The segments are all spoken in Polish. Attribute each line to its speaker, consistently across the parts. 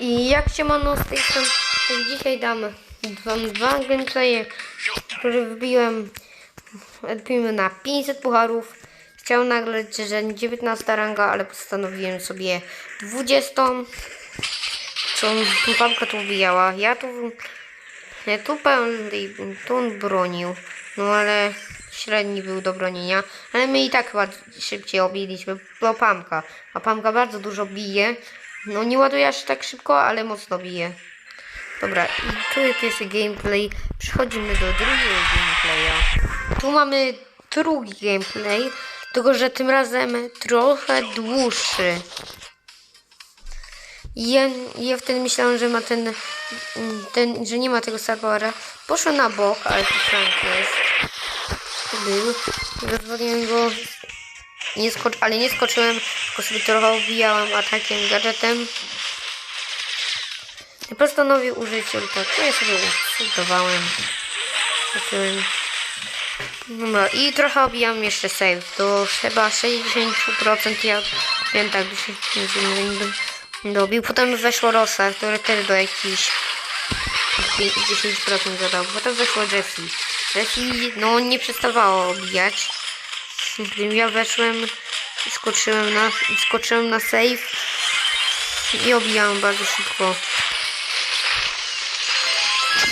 Speaker 1: I jak się mano z tej strony, dzisiaj dam wam dwa gameplaye, które wbiłem, wbiłem na 500 pucharów. Chciałem nagrać, że 19 ranga, ale postanowiłem sobie 20. Co babka tu wbijała. Ja tu, ja tu pełny, tu on bronił. No ale średni był do bronienia. Ale my i tak chyba szybciej obiliśmy, bo Pamka. A Pamka bardzo dużo bije. No nie ładuje aż tak szybko, ale mocno bije. Dobra, i tu jest pierwszy gameplay. Przechodzimy do drugiego gameplaya. Tu mamy drugi gameplay, tylko że tym razem trochę dłuższy. I ja, ja wtedy myślałem, że ma ten, ten, że nie ma tego serwera. Poszłem na bok, ale tu Frank jest. Był. Rozwaliłem go. Nie skocz, ale nie skoczyłem, tylko sobie trochę obijałem atakiem, gadżetem. I postanowił użyć ulta. To ja sobie ultowałem. Dobra, i trochę obijam jeszcze save. Do chyba 60% ja wiem tak, się dobił. Potem weszło Rosa, które też do jakichś 10% zadał. Potem weszło Jessie. Jessie, no nie przestawało obijać. Gdy ja weszłem, skoczyłem na, skoczyłem na save i obijałem bardzo szybko.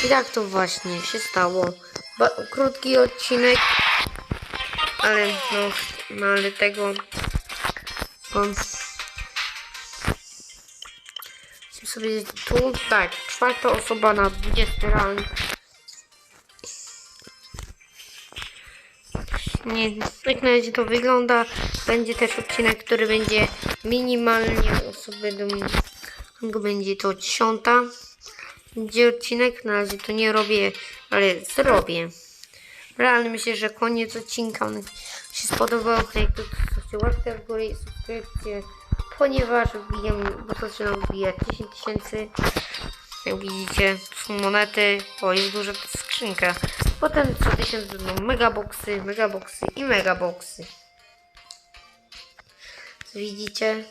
Speaker 1: I tak to właśnie się stało. Ba krótki odcinek, ale no, no ale tego on sobie tu, tak, czwarta osoba na 20 rank. Nie, jak na razie to wygląda. Będzie też odcinek, który będzie minimalnie osób będą. Go będzie to dziesiąta. Będzie odcinek, na razie to nie robię, ale zrobię. Realnie myślę, że koniec odcinka się spodobał. Jak to zostawcie łapkę w górę i subskrypcję, ponieważ wbijam, bo zaczynam wbijać 10 tysięcy. Jak widzicie, to są monety, o jest duża skrzynka. Potem co tysiąc będą megaboxy, megaboxy i megaboxy. Widzicie?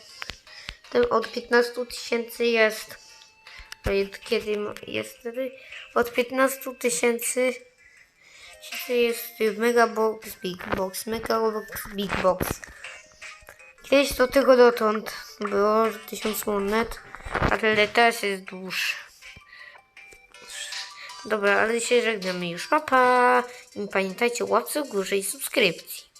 Speaker 1: Ten od 15 tysięcy jest. Kiedy jest wtedy? Od 15 tysięcy tysięcy jest megabox, big box, megabox, big box. Kiedyś do tego dotąd było 1000 monet, ale teraz jest dłuższy. Dobra, ale się żegnamy już. Pa, pa. I pamiętajcie o łapce w górze i subskrypcji.